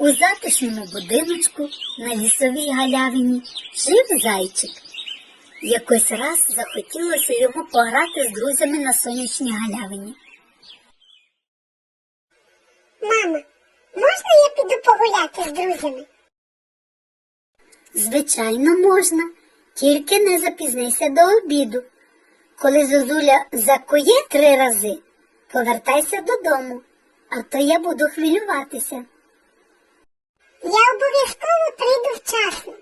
У затишному будиночку на лісовій галявині жив зайчик. Якось раз захотілося йому пограти з друзями на сонячній галявині. Мама, можна я піду погуляти з друзями? Звичайно, можна, тільки не запізнися до обіду. Коли Зозуля закує три рази, повертайся додому, а то я буду хвилюватися. Я обов'язково прийду вчасно.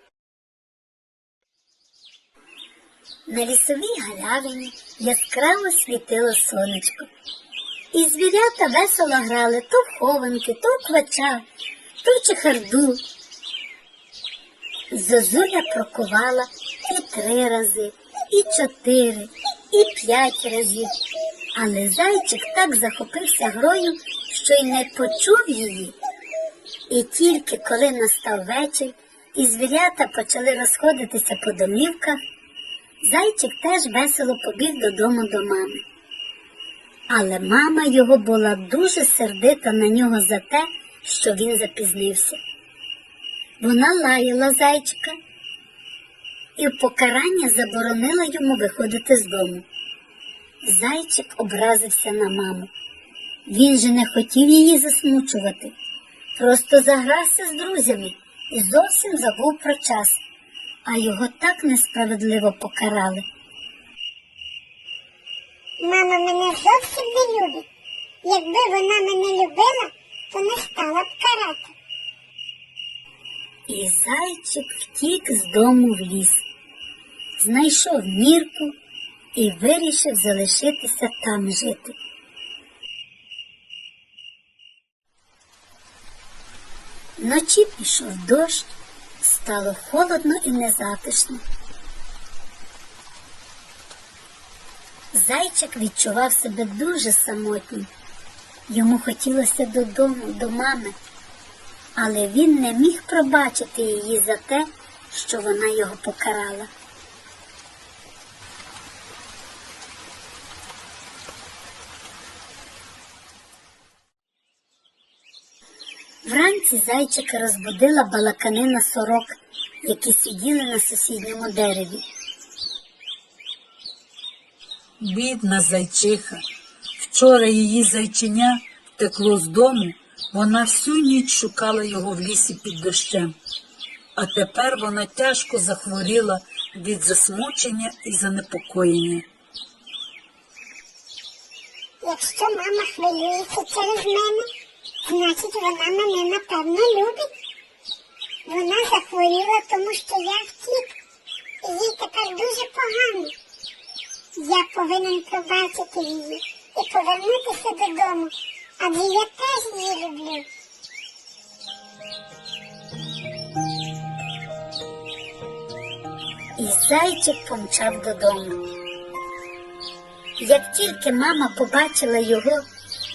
На лісовій галявині яскраво світило сонечко. І звірята весело грали то в хованки, то в квача, то чехарду. Зозуля прокувала і три рази, і чотири, і п'ять разів. Але зайчик так захопився грою, що й не почув її. І тільки коли настав вечір, і звірята почали розходитися по домівках, Зайчик теж весело побіг додому до мами. Але мама його була дуже сердита на нього за те, що він запізнився. Вона лаяла зайчика і в покарання заборонила йому виходити з дому. Зайчик образився на маму. Він же не хотів її засмучувати, просто загрався з друзями і зовсім забув про час а його так несправедливо покарали. Мама мене зовсім не любить. Якби вона мене любила, то не стала б карати. І зайчик втік з дому в ліс, знайшов мірку і вирішив залишитися там жити. Вночі пішов дощ, стало холодно і незатишно. Зайчик відчував себе дуже самотнім. Йому хотілося додому, до мами, але він не міг пробачити її за те, що вона його покарала. Вранці зайчика розбудила балаканина сорок, які сиділи на сусідньому дереві. Бідна зайчиха. Вчора її зайчиня втекло з дому, вона всю ніч шукала його в лісі під дощем. А тепер вона тяжко захворіла від засмучення і занепокоєння. Якщо мама хвилюється через мене, значить вона мене напевно любить. Вона захворіла, тому що я втік, і їй тепер дуже погано. Я повинен пробачити її і повернутися додому, адже я теж її люблю. І зайчик помчав додому. Як тільки мама побачила його,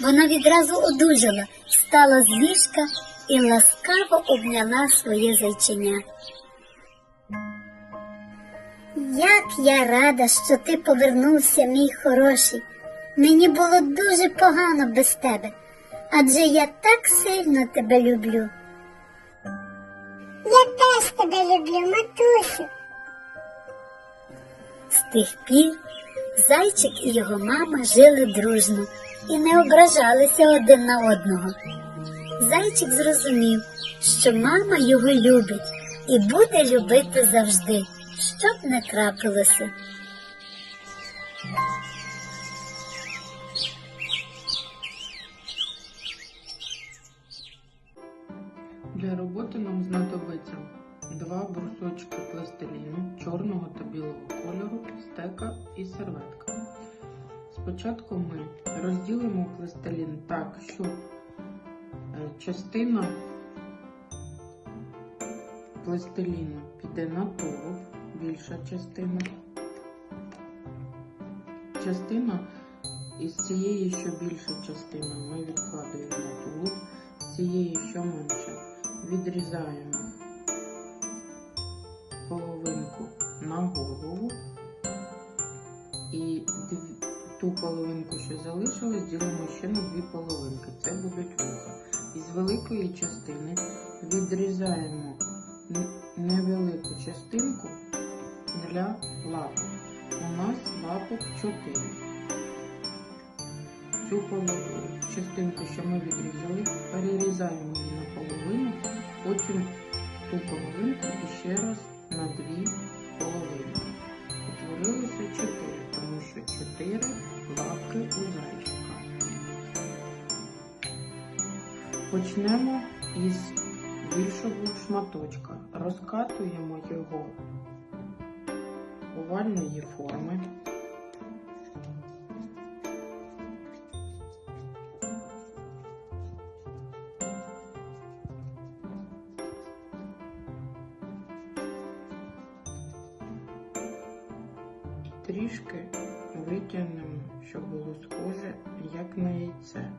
вона відразу одужала, встала з ліжка і ласкаво обняла своє зайчиня. Як я рада, що ти повернувся, мій хороший. Мені було дуже погано без тебе, адже я так сильно тебе люблю. Я теж тебе люблю, матусю. З тих пір зайчик і його мама жили дружно і не ображалися один на одного. Зайчик зрозумів, що мама його любить і буде любити завжди, що б не трапилося. Пластилін так, щоб е, частина пластиліну піде на тулуб, більша частина. Частина із цієї, що більша частина, ми відкладаємо на тулуб, з цієї, що менше, відрізаємо половинку на голову. І ту половинку, що залишилась, ділимо ще на дві половинки. Це будуть вуха. Із великої частини відрізаємо невелику частинку для лапок. У нас лапок 4. Цю частинку, що ми відрізали, перерізаємо її наполовину, потім ту половинку і ще раз на дві половинки. Утворилося 4, тому що 4 Почнемо із більшого шматочка. Розкатуємо його овальної форми. Трішки витягнемо, щоб було схоже, як на яйце.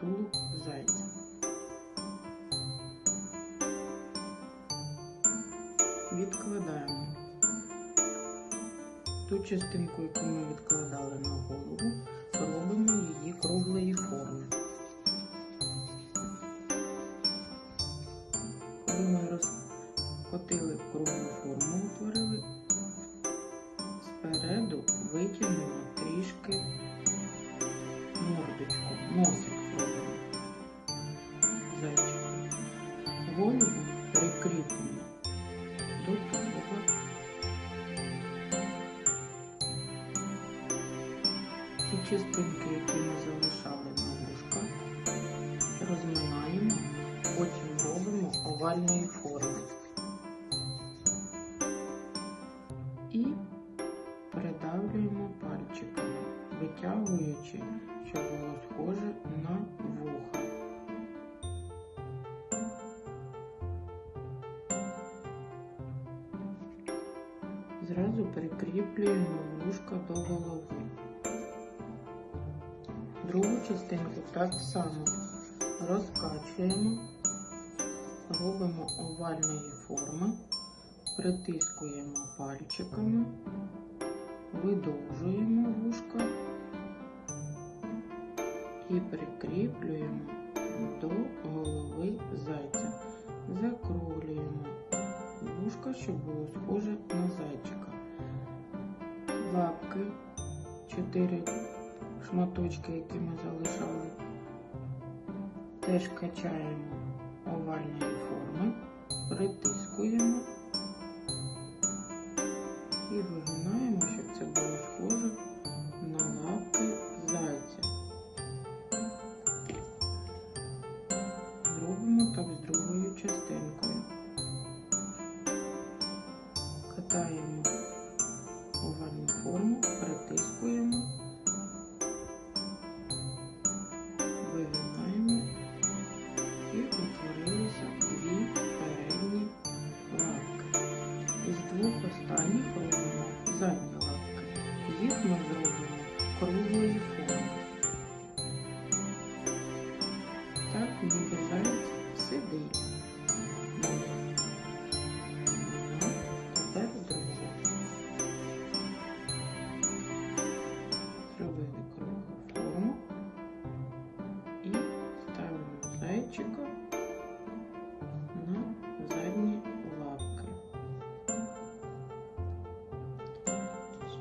Тулуб зайця. Відкладаємо ту частинку, яку ми відкладали на голову, робимо її круглої форми. Коли ми розкотили круглу форму, утворили, спереду витягнемо трішки мордочку, носик частинки, які ми залишали на вушках, розминаємо, потім робимо овальної форми. І придавлюємо пальчиками, витягуючи, щоб було схоже на вуха. Зразу прикріплюємо вушка до голови. Другу частинку так само розкачуємо, робимо овальної форми, притискуємо пальчиками, видовжуємо вушка і прикріплюємо до голови зайця. Закруглюємо вушка, щоб було схоже на зайчика. Лапки, чотири шматочки, які ми залишали. Теж качаємо овальної форми, притискуємо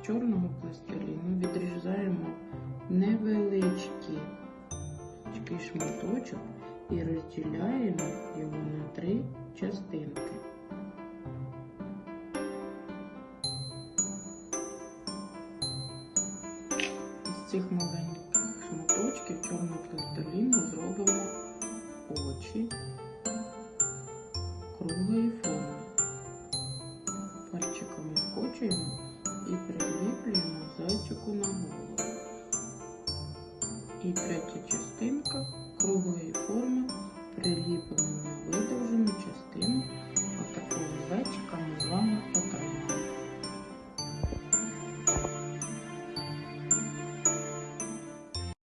З чорного пластиліну відрізаємо невеличкий шматочок і розділяємо його на три частинки. Із цих маленьких шматочків чорного пластиліну зробимо очі круглої форми. третю частину.